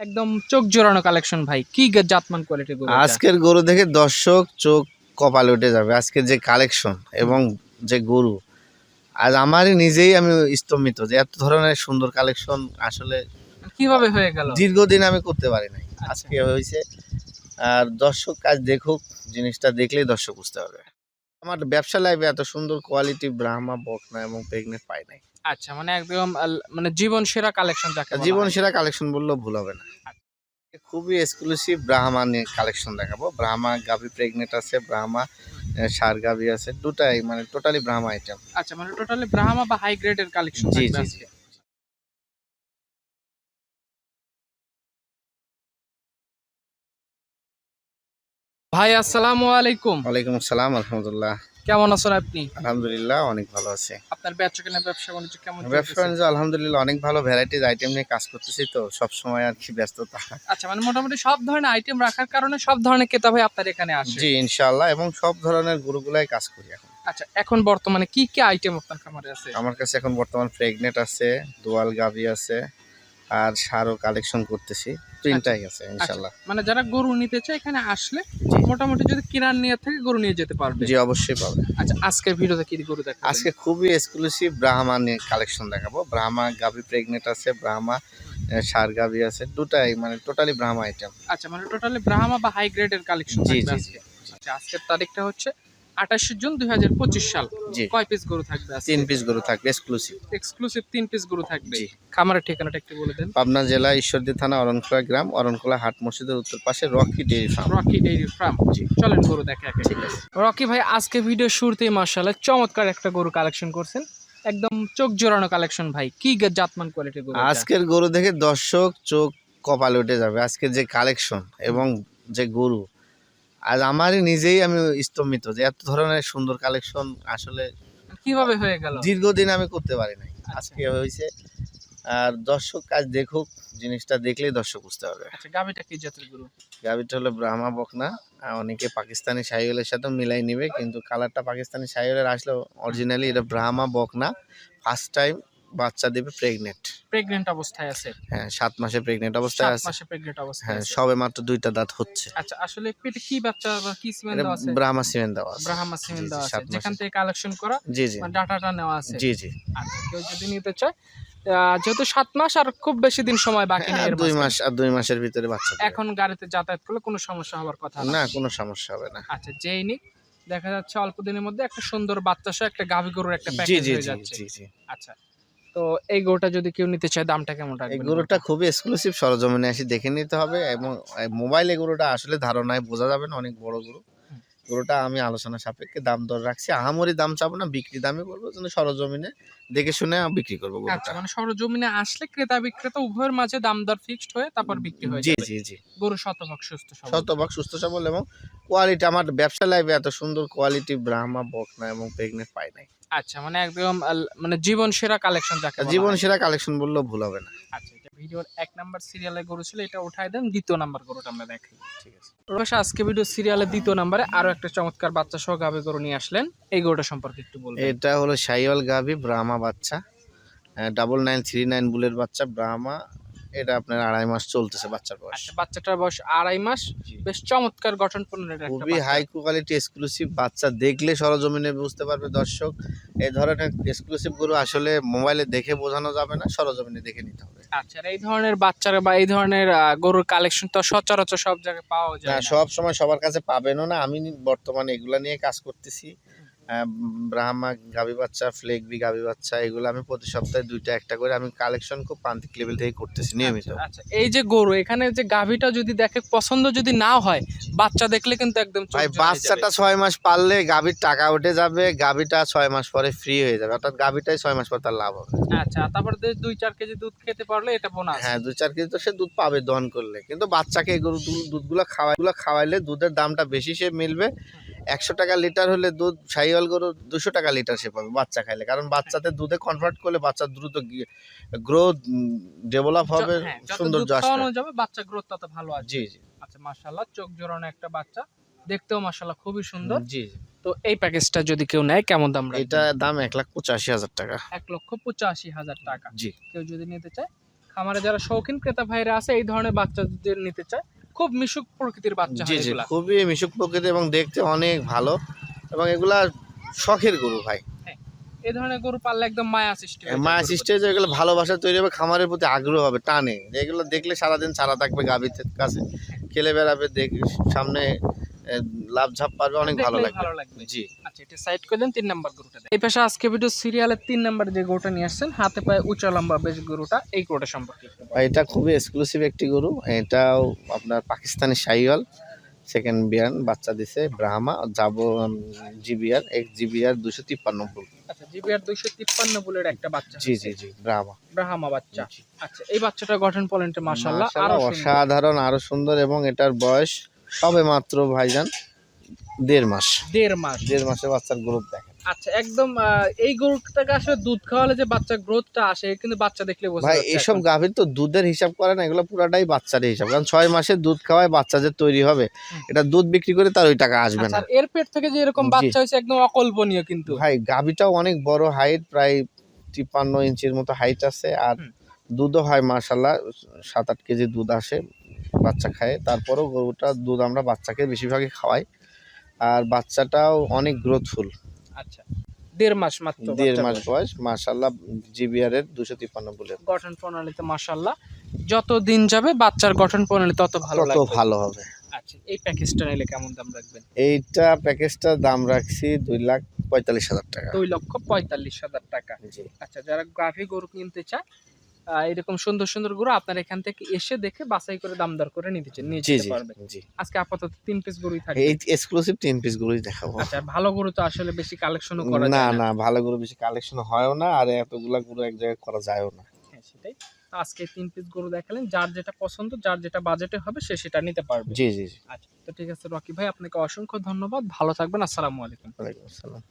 একদম চোখ জোড়ানো কালেকশন ভাই। কি জাতমান কোয়ালিটি গরু আজকের গরু দেখে দর্শক চোখ কপালে উঠে যাবে। আজকের যে কালেকশন এবং যে গরু আজ আমারই নিজেই আমি স্তম্ভিত যে এত ধরনের সুন্দর কালেকশন আসলে কীভাবে হয়ে গেল? দীর্ঘদিন আমি করতে পারি নাই। আচ্ছা। আজকে হয়েছে। আর দর্শক কাজ দেখুক জিনিসটা দেখলেই দর্শক বুঝতে পারবে। আমার ব্যবসা লাইফে এত সুন্দর কোয়ালিটি ব্রাহ্মা বকনা এবং প্রেগনেন্ট পাই নাই। আচ্ছা মানে একদম মানে জীবন সেরা কালেকশন যাকে জীবন সেরা কালেকশন বললেও ভুল হবে না। খুবই এক্সক্লুসিভ ব্রাহ্মা নিয়ে কালেকশন দেখাবো। ব্রাহ্মা গাভি প্রেগনেন্ট আছে ব্রাহ্মা ষাঁড় গাভি আছে দুটাই মানে টোটালি ব্রাহ্মা আইটেম আচ্ছা মানে টোটালি ব্রাহ্মা বা হাই গ্রেডের কালেকশন জি, জি, ভাই আসসালামু আলাইকুম। ওয়ালাইকুম আসসালাম আলহামদুলিল্লাহ। কেমন আছেন আপনি? আলহামদুলিল্লাহ অনেক ভালো আছে। আপনার ব্যবসা কেনা ব্যবসা বাণিজ্য কেমন ব্যবসা? বাণিজ্য আলহামদুলিল্লাহ অনেক ভালো। ভ্যারাইটিস আইটেম নিয়ে কাজ করতেছি তো সব সময় আর কি ব্যস্ততা। আচ্ছা মানে মোটামুটি সব ধরনের আইটেম রাখার কারণে সব ধরনের ক্রেতা ভাই আপনার এখানে আসে। জি ইনশাআল্লাহ এবং সব ধরনের গরুগুলাই কাজ করি এখন। আচ্ছা এখন বর্তমানে কি কি আইটেম আপনার খামারে আছে? আমার কাছে এখন বর্তমান প্রেগনেন্ট আছে দোয়াল গাভি আছে আর সারও কালেকশন করতেছি। তিনটাই আছে ইনশাআল্লাহ। মানে যারা গরু নিতে চায় এখানে আসলে জি। মোটামুটি যদি কিনার নিয়ে থাকে গরু নিয়ে যেতে পারবে। জি অবশ্যই পাবে। আচ্ছা আজকের ভিডিওতে কি গরু দেখা আজকে খুবই এক্সক্লুসিভ ব্রাহ্মা নিয়ে কালেকশন দেখাবো। ব্রাহ্মা গাভি প্রেগনেন্ট আছে ব্রাহ্মা সার গাভি আছে দুটাই মানে টোটালি ব্রাহ্মা আইটেম আচ্ছা মানে টোটালি ব্রাহ্মা বা হাই গ্রেডের কালেকশন জি, থাকবে জি, আজকে। আচ্ছা আজকের তারিখটা হচ্ছে আঠাশে জুন দুই হাজার পঁচিশ সাল। জি। কয় পিস গরু থাকবে তিন পিস গরু থাকবে এক্সক্লুসিভ এক্সক্লুসিভ তিন পিস গরু থাকবে। খামারের ঠিকানাটা একটু বলে দেন। পাবনা জেলা ঈশ্বরদী থানা অরণখোলা গ্রাম অরণখোলা হাট মসজিদের উত্তর পাশে Rocky dairy farm. Rocky dairy farm. জি। চলেন গরু দেখে একে। ঠিক আছে। রকি ভাই আজকে ভিডিও শুরুতেই মার্শাল্লাহ চমৎকার একটা গরু কালেকশন করছেন। একদম চোখ জোড়ানো কালেকশন ভাই। কি জাতমান কোয়ালিটির গরু আজকের গরু দেখে দর্শক চোখ কপালে উঠে যাবে। আজকের যে কালেকশন এবং যে গরু আজ আমারই নিজেই আমি স্তম্ভিত যে এত ধরনের সুন্দর কালেকশন আসলে কীভাবে হয়ে গেল? দীর্ঘদিন আমি করতে পারি নাই। আচ্ছা। আজকে হয়েছে। আর দর্শক কাজ দেখুক জিনিসটা দেখলেই দর্শক বুঝতে পারবে। আচ্ছা গাবিটা কি জাতের গরু? গাভিটা হলো ব্রাহ্মা বকনা। আর অনেকে পাকিস্তানি সাইওয়ালের সাথে মিলাই নিবে কিন্তু কালারটা পাকিস্তানি সাইওয়ালের আসলেও অরিজিনালি এটা ব্রাহ্মা বকনা। ফার্স্ট টাইম বাচ্চা দেবে প্রেগনেন্ট প্রেগনেন্ট অবস্থায় আছে। হ্যাঁ সাত মাসে প্রেগনেন্ট অবস্থায় আছে। সাত মাসে প্রেগনেন্ট অবস্থায় হ্যাঁ সবে মাত্র দুইটা দাঁত হচ্ছে। আচ্ছা আসলে পেটে কি বাচ্চা বা কি সিমেন্ট এটা দেওয়া আছে? ব্রাহ্মা সিমেন্ট দেওয়া আছে। ব্রাহ্মা জি, সিমেন্ট দেওয়া আছে। যেখান থেকে কালেকশন করা জি জি। মানে ডাটাটা নেওয়া আছে। জি জি। আচ্ছা কেউ যদি নিতে চায় যেহেতু সাত মাস আর খুব বেশি দিন সময় বাকি নেই দুই মাস আর দুই মাসের ভিতরে বাচ্চা এখন গাড়িতে যাতায়াত করলে কোনো সমস্যা হওয়ার কথা না। কোনো সমস্যা হবে না। আচ্ছা যেই নিক দেখা যাচ্ছে অল্প দিনের মধ্যে একটা সুন্দর বাচ্চা সহ একটা গাভী গরুর একটা প্যাকেজ হয়ে জি যাচ্ছে। জি জি। আচ্ছা তো এই গরুটা যদি কেউ নিতে চায় দামটা কেমন এই গরুটা খুবই এক্সক্লুসিভ সরজমিনে এসে দেখে নিতে হবে এবং মোবাইলে গরুটা আসলে ধারণায় বোঝা যাবে না অনেক বড় গরু। গরুটা আমি আলোচনা সাপেক্ষে দাম দর রাখছি। আহামরি দাম চাবো না বিক্রি দামে করব সরজমিনে দেখে শুনে বিক্রি করব আচ্ছা মানে সরজমিনে আসলে ক্রেতা বিক্রেতা উভয়ের মাঝে দাম দর ফিক্সড হয়ে তারপর বিক্রি হয় জি জি জি। গরু শতভাগ সুস্থ সবল। শতভাগ সুস্থ সবল এবং কোয়ালিটি আমার ব্যবসা লাইফে এত সুন্দর কোয়ালিটি ব্রাহ্মা বকনা এবং প্রেগনেন্ট পাই নাই। আচ্ছা মানে একদম মানে জীবন সেরা কালেকশন যাকে জীবন সেরা কালেকশন বললেও ভুল হবে না। আচ্ছা এটা ভিডিওর এক নাম্বার সিরিয়ালে গরু ছিল এটা উঠাই দেন দ্বিতীয় নাম্বার গরুটা আমরা দেখাই। ঠিক আছে। প্রকাশ আজকে ভিডিও সিরিয়ালের দ্বিতীয় নাম্বারে আরও একটা চমৎকার বাচ্চা সহ গাভী গরু নিয়ে আসলেন। এই গরুটা সম্পর্কে একটু বলবেন। এটা হলো সাইওয়াল গাভি ব্রাহ্মা বাচ্চা ডাবল নাইন থ্রি নাইন বুলের বাচ্চা ব্রাহ্মা এটা আপনার আড়াই মাস চলতেছে বাচ্চার বয়স। আচ্ছা বাচ্চাটার বয়স আড়াই মাস। বেশ চমৎকার গঠনপূর্ণ একটা খুবই হাই কোয়ালিটি এক্সক্লুসিভ বাচ্চা দেখলে সরজমিনে বুঝতে পারবে দর্শক। এই ধরনের এক্সক্লুসিভ গরু আসলে মোবাইলে দেখে বোঝানো যাবে না সরজমিনে দেখে নিতে হবে। আচ্ছা এই ধরনের বাচ্চারা বা এই ধরনের গরুর কালেকশন তো সচরাচর সব জায়গায় পাওয়া যায় না। সব সময় সবার কাছে পাবেনও না। আমি বর্তমানে এগুলা নিয়ে কাজ করতেছি। ব্রাহ্মা গাভি বাচ্চা ফ্লেগবি গাভি বাচ্চা এগুলো আমি প্রতি সপ্তাহে দুইটা একটা করে আমি কালেকশন খুব প্রান্তিক লেভেল থেকে করতেছি নিয়মিত। আচ্ছা, আচ্ছা এই যে গরু এখানে যে গাভীটা যদি দেখে পছন্দ যদি না হয় বাচ্চা দেখলে কিন্তু একদম ভাই বাচ্চাটা ছয় মাস পারলে গাভীর টাকা উঠে যাবে গাভীটা ছয় মাস পরে ফ্রি হয়ে যাবে অর্থাৎ গাভীটাই ছয় মাস পর তার লাভ হবে। আচ্ছা তারপর দুই চার কেজি দুধ খেতে পারলে এটা বোনাস হ্যাঁ দুই চার কেজি তো সে দুধ পাবে দহন করলে কিন্তু বাচ্চাকে এই গরু দুধ- দুধগুলো খাওয়াই গুলো খাওয়াইলে দুধের দামটা বেশি সে মিলবে একশো টাকা লিটার হলে দুধ সাইওয়াল গরু দুশো টাকা লিটার সে পাবে বাচ্চা খাইলে। কারণ বাচ্চাতে দুধে কনভার্ট করলে বাচ্চা দ্রুত গ্রোথ ডেভেলপ হবে হ্যাঁ, সুন্দর বাচ্চা গ্রোথ তত ভালো আছে জি জি। আচ্ছা মাশাআল্লাহ চোখ জোড়ানো একটা বাচ্চা। দেখতেও মাশাআল্লাহ খুবই সুন্দর। জি জি। তো এই প্যাকেজটা যদি কেউ নেয় কেমন দাম? এটা দাম এক লাখ পঁচাশি হাজার টাকা। এক লক্ষ পঁচাশি হাজার টাকা। জি। কেউ যদি নিতে চায় খামারে যারা শৌখিন ক্রেতা ভাইরা আছে এই ধরনের বাচ্চাদের নিতে চায় খুব মিশুক প্রকৃতির বাচ্চা জি হয় জি এগুলা। খুবই মিশুক প্রকৃতি এবং দেখতে অনেক ভালো। এবং এগুলা শখের গরু ভাই। এই ধরনের গরু পাললে একদম মায়া সৃষ্টি হয়ে মায়া সৃষ্টি হয়েছে এগুলো ভালোবাসা তৈরি হবে খামারের প্রতি আগ্রহ হবে টানে। এগুলো দেখলে সারাদিন ছাড়া থাকবে গাভীর কাছে। খেলে বেড়াবে দেখ সামনে লাভ ঝাপ পারবে অনেক ভালো লাগবে। জি। আচ্ছা এটা সাইড করে দেন তিন নাম্বার গরুটা এই পাশে আজকে ভিডিও সিরিয়ালের তিন নাম্বার যে গরুটা নিয়ে আসছেন হাতে পায়ে উঁচা লম্বা বেশ গরুটা এই গরুটা সম্পর্কে একটু বলেন। আর এটা খুবই এক্সক্লুসিভ একটি গরু। এটাও আপনার পাকিস্তানি শাহিওয়াল সেকেন্ড বিয়ান বাচ্চা দিছে ব্রাহ্মা যাব জিবিআর এক্স জিবিআর দুশো তিপ্পান্ন ফুল। আচ্ছা জিবিআর দুইশো তিপ্পান্ন বুলের একটা বাচ্চা জি জি জি ব্রাহ্মা। ব্রাহ্মা বাচ্চা। আচ্ছা এই বাচ্চাটা গঠন পলেন্টে আরও অসাধারণ আরও সুন্দর এবং এটার বয়স সবে মাত্র ভাইজান দেড় মাস। দেড় মাস। দেড় মাসে বাচ্চার গ্রোথ দেখেন। আচ্ছা একদম এই গরুটাকে আসলে দুধ খাওয়ালে যে বাচ্চার গ্রোথটা আসে কিন্তু বাচ্চা দেখলে বোঝা ভাই এসব গাভীর তো দুধের হিসাব করে না এগুলো পুরাটাই বাচ্চার হিসাব। কারণ ছয় মাসে দুধ খাওয়ায় বাচ্চা যে তৈরি হবে এটা দুধ বিক্রি করে তার ওই টাকা আসবে আচ্ছা, না। আর এর পেট থেকে যে এরকম বাচ্চা হয়েছে একদম অকল্পনীয় কিন্তু। ভাই গাভীটাও অনেক বড় হাইট প্রায় তিপ্পান্ন ইঞ্চির মতো হাইট আছে আর দুধও হয় মার্শাল্লাহ সাত আট কেজি দুধ আসে। বাচ্চা খায়। তারপরেও গরুটা দুধ আমরা বাচ্চাকে বেশিরভাগই খাওয়াই। আর বাচ্চাটাও অনেক গ্রোথফুল আচ্ছা। দেড় মাস মাত্র দেড় মাস বয়স। বয়স জিবিআর এর দুশো তিপ্পান্ন বলে গঠন প্রণালীতে মাশাল্লাহ যত দিন যাবে বাচ্চার গঠন প্রণালী তত ভালো তত ভালো হবে। আচ্ছা এই প্যাকেজটা নিলে কেমন দাম রাখবেন? এইটা প্যাকেজটার দাম রাখছি দুই লাখ পঁয়তাল্লিশ হাজার টাকা। দুই লক্ষ পঁয়তাল্লিশ হাজার টাকা। আচ্ছা যারা গাভী গরু কিনতে চায় এরকম সুন্দর সুন্দর গরু আপনার এখান থেকে এসে দেখে বাছাই করে দাম দর করে নিতে যেতে জি পারবে আজকে আপাতত তিন পিস গরুই থাকে এই এক্সক্লুসিভ তিন পিস গুলোই দেখাবো। আচ্ছা ভালো গরু তো আসলে বেশি কালেকশনও করা যায় না। না ভালো গরু বেশি কালেকশন হয়ও না আর এতগুলা গরু এক জায়গায় করা যায়ও না। হ্যাঁ সেটাই। তো আজকে তিন পিস গরু দেখালেন যার যেটা পছন্দ যার যেটা বাজেটে হবে সে সেটা নিতে পারবে। জি জি। আচ্ছা তো ঠিক আছে রকি ভাই আপনাকে অসংখ্য ধন্যবাদ। ভালো থাকবেন আসসালামু আলাইকুম। ওয়ালাইকুম আসসালাম।